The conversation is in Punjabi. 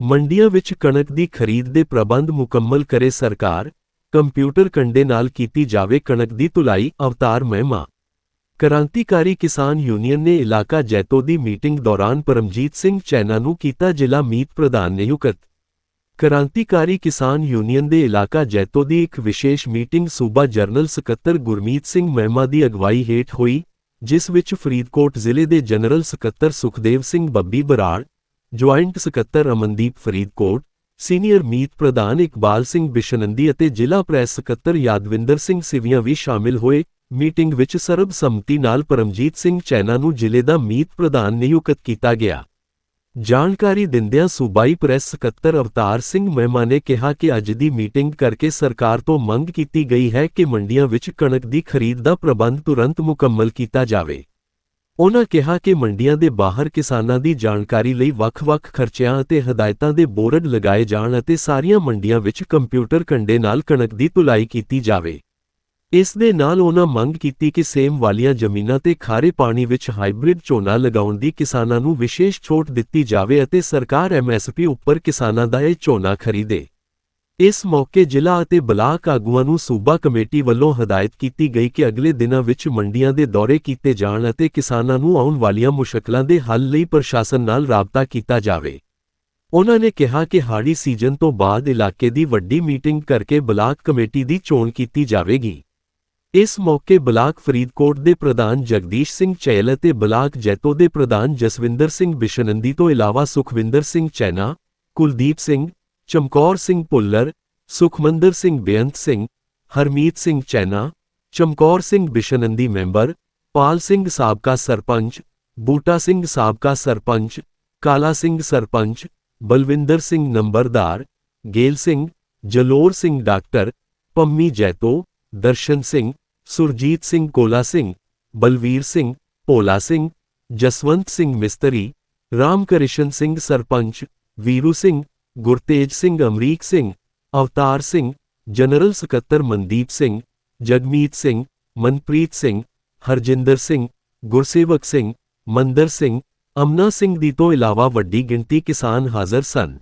ਮੰਡੀਆਂ ਵਿੱਚ ਕਣਕ ਦੀ ਖਰੀਦ ਦੇ ਪ੍ਰਬੰਧ ਮੁਕੰਮਲ ਕਰੇ ਸਰਕਾਰ, ਕੰਪਿਊਟਰ ਕੰਡੇ ਨਾਲ ਕੀਤੀ ਜਾਵੇ ਕਣਕ ਦੀ ਤੁਲਾਈ ਅਵਤਾਰ ਮਹਿਮਾ। ਕ੍ਰਾਂਤੀਕਾਰੀ ਕਿਸਾਨ ਯੂਨੀਅਨ ਨੇ ਇਲਾਕਾ ਜੈਤੋ ਦੀ ਮੀਟਿੰਗ ਦੌਰਾਨ ਪਰਮਜੀਤ ਸਿੰਘ ਚੈਨਾ ਨੂੰ ਕੀਤਾ ਜ਼ਿਲ੍ਹਾ ਮੀਤ ਪ੍ਰਧਾਨ ਨਿਯੁਕਤ। ਕ੍ਰਾਂਤੀਕਾਰੀ ਕਿਸਾਨ ਯੂਨੀਅਨ ਦੇ ਇਲਾਕਾ ਜੈਤੋ ਦੀ ਇੱਕ ਵਿਸ਼ੇਸ਼ ਮੀਟਿੰਗ ਸੂਬਾ ਜਰਨਲ ਸਕੱਤਰ ਗੁਰਮੀਤ ਸਿੰਘ ਮਹਿਮਾ ਦੀ ਅਗਵਾਈ ਹੇਠ ਹੋਈ, ਜਿਸ ਵਿੱਚ ਫਰੀਦਕੋਟ ਜ਼ਿਲ੍ਹੇ ਦੇ ਜਨਰਲ ਸਕੱਤਰ ਸੁਖਦੇਵ ਸਿੰਘ ਬੱਬੀ ਬਰਾੜ ਜੁਆਇੰਟ ਸਕੱਤਰ ਅਮਨਦੀਪ ਫਰੀਦਕੋਟ, ਸੀਨੀਅਰ ਮੀਤ ਪ੍ਰਧਾਨ ਇਕਬਾਲ ਸਿੰਘ ਬਿਸ਼ਨੰਦੀ ਅਤੇ ਜ਼ਿਲ੍ਹਾ ਪ੍ਰੈਸ ਸਕੱਤਰ ਯਾਦਵਿੰਦਰ ਸਿੰਘ ਸਿਵੀਆਂ ਵੀ ਸ਼ਾਮਿਲ ਹੋਏ। ਮੀਟਿੰਗ ਵਿੱਚ ਸਰਬਸੰਮਤੀ ਨਾਲ ਪਰਮਜੀਤ ਸਿੰਘ ਚੈਨਾ ਨੂੰ ਜ਼ਿਲ੍ਹੇ ਦਾ ਮੀਤ ਪ੍ਰਧਾਨ ਨਿਯੁਕਤ ਕੀਤਾ ਗਿਆ। ਜਾਣਕਾਰੀ ਦਿੰਦਿਆਂ ਸੂਬਾਈ ਪ੍ਰੈਸ ਸਕੱਤਰ ਅਵਤਾਰ ਸਿੰਘ ਮਹਿਮਾ ਨੇ ਕਿਹਾ ਕਿ ਅੱਜ ਦੀ ਮੀਟਿੰਗ ਕਰਕੇ ਸਰਕਾਰ ਤੋਂ ਮੰਗ ਕੀਤੀ ਗਈ ਹੈ ਕਿ ਮੰਡੀਆਂ ਵਿੱਚ ਕਣਕ ਦੀ ਖਰੀਦ ਦਾ ਪ੍ਰਬੰਧ ਤੁਰੰਤ ਮੁਕੰਮਲ ਕੀਤਾ ਜਾਵੇ। ਉਨ੍ਹਾਂ ਕਿਹਾ ਕਿ ਮੰਡੀਆਂ ਦੇ ਬਾਹਰ ਕਿਸਾਨਾਂ ਦੀ ਜਾਣਕਾਰੀ ਲਈ ਵੱਖ-ਵੱਖ ਖਰਚਿਆਂ ਅਤੇ ਹਦਾਇਤਾਂ ਦੇ ਬੋਰਡ ਲਗਾਏ ਜਾਣ ਅਤੇ ਸਾਰੀਆਂ ਮੰਡੀਆਂ ਵਿੱਚ ਕੰਪਿਊਟਰ ਕੰਡੇ ਨਾਲ ਕਣਕ ਦੀ ਤੁਲਾਈ ਕੀਤੀ ਜਾਵੇ। ਇਸ ਦੇ ਨਾਲ ਉਹਨਾਂ ਮੰਗ ਕੀਤੀ ਕਿ ਸੇਮ ਵਾਲੀਆਂ ਜ਼ਮੀਨਾਂ ਤੇ ਖਾਰੇ ਪਾਣੀ ਵਿੱਚ ਹਾਈਬ੍ਰਿਡ ਝੋਨਾ ਲਗਾਉਣ ਦੀ ਕਿਸਾਨਾਂ ਨੂੰ ਵਿਸ਼ੇਸ਼ ਛੋਟ ਦਿੱਤੀ ਜਾਵੇ ਅਤੇ ਸਰਕਾਰ ਐਮਐਸਪੀ ਉੱਪਰ ਕਿਸਾਨਾਂ ਦਾ ਇਹ ਝੋਨਾ ਖਰੀਦੇ। ਇਸ ਮੌਕੇ ਜ਼ਿਲ੍ਹਾ ਅਤੇ ਬਲਾਕ ਆਗੂਆਂ ਨੂੰ ਸੂਬਾ ਕਮੇਟੀ ਵੱਲੋਂ ਹਦਾਇਤ ਕੀਤੀ ਗਈ ਕਿ ਅਗਲੇ ਦਿਨਾਂ ਵਿੱਚ ਮੰਡੀਆਂ ਦੇ ਦੌਰੇ ਕੀਤੇ ਜਾਣ ਅਤੇ ਕਿਸਾਨਾਂ ਨੂੰ ਆਉਣ ਵਾਲੀਆਂ ਮੁਸ਼ਕਲਾਂ ਦੇ ਹੱਲ ਲਈ ਪ੍ਰਸ਼ਾਸਨ ਨਾਲ ਰਾਬਤਾ ਕੀਤਾ ਜਾਵੇ। ਉਨ੍ਹਾਂ ਨੇ ਕਿਹਾ ਕਿ ਹਾੜੀ ਸੀਜ਼ਨ ਤੋਂ ਬਾਅਦ ਇਲਾਕੇ ਦੀ ਵੱਡੀ ਮੀਟਿੰਗ ਕਰਕੇ ਬਲਾਕ ਕਮੇਟੀ ਦੀ ਚੋਣ ਕੀਤੀ ਜਾਵੇਗੀ। ਇਸ ਮੌਕੇ ਬਲਾਕ ਫਰੀਦਕੋਟ ਦੇ ਪ੍ਰਧਾਨ ਜਗਦੀਸ਼ ਸਿੰਘ ਚੈਲ ਅਤੇ ਬਲਾਕ ਜੈਤੋ ਦੇ ਪ੍ਰਧਾਨ ਜਸਵਿੰਦਰ ਸਿੰਘ ਬਿਸ਼ਨੰਦੀ ਤੋਂ ਇਲਾਵਾ ਸੁਖਵਿੰਦਰ ਸਿੰਘ ਚੈਨਾ, ਕੁਲਦੀਪ ਸਿੰਘ ਚਮਕੌਰ ਸਿੰਘ ਭੁੱਲਰ ਸੁਖਮੰਦਰ ਸਿੰਘ ਬੇਅੰਤ ਸਿੰਘ ਹਰਮੀਤ ਸਿੰਘ ਚੈਨਾ ਚਮਕੌਰ ਸਿੰਘ ਬਿਸ਼ਨੰਦੀ ਮੈਂਬਰ ਪਾਲ ਸਿੰਘ ਸਾਬਕਾ ਸਰਪੰਚ ਬੂਟਾ ਸਿੰਘ ਸਾਬਕਾ ਸਰਪੰਚ ਕਾਲਾ ਸਿੰਘ ਸਰਪੰਚ ਬਲਵਿੰਦਰ ਸਿੰਘ ਨੰਬਰਦਾਰ ਗੇਲ ਸਿੰਘ ਜਲੋਰ ਸਿੰਘ ਡਾਕਟਰ ਪੰਮੀ ਜੈਤੋ ਦਰਸ਼ਨ ਸਿੰਘ ਸੁਰਜੀਤ ਸਿੰਘ ਕੋਲਾ ਸਿੰਘ ਬਲਵੀਰ ਸਿੰਘ ਭੋਲਾ ਸਿੰਘ ਜਸਵੰਤ ਸਿੰਘ ਮਿਸਤਰੀ ਰਾਮਕ੍ਰਿਸ਼ਨ ਸਿੰਘ ਸਰਪੰਚ ਵੀਰੂ ਸਿੰਘ ਗੁਰਤੇਜ ਸਿੰਘ, ਅਮਰੀਕ ਸਿੰਘ, ਅਵਤਾਰ ਸਿੰਘ, ਜਨਰਲ ਸਕੱਤਰ ਮਨਦੀਪ ਸਿੰਘ, ਜਗਮੀਤ ਸਿੰਘ, ਮਨਪ੍ਰੀਤ ਸਿੰਘ, ਹਰਜਿੰਦਰ ਸਿੰਘ, ਗੁਰਸੇਵਕ ਸਿੰਘ, ਮੰਦਰ ਸਿੰਘ, ਅਮਨਾ ਸਿੰਘ ਦੀ ਤੋਂ ਇਲਾਵਾ ਵੱਡੀ ਗਿਣਤੀ ਕਿਸਾਨ ਹਾਜ਼ਰ ਸਨ।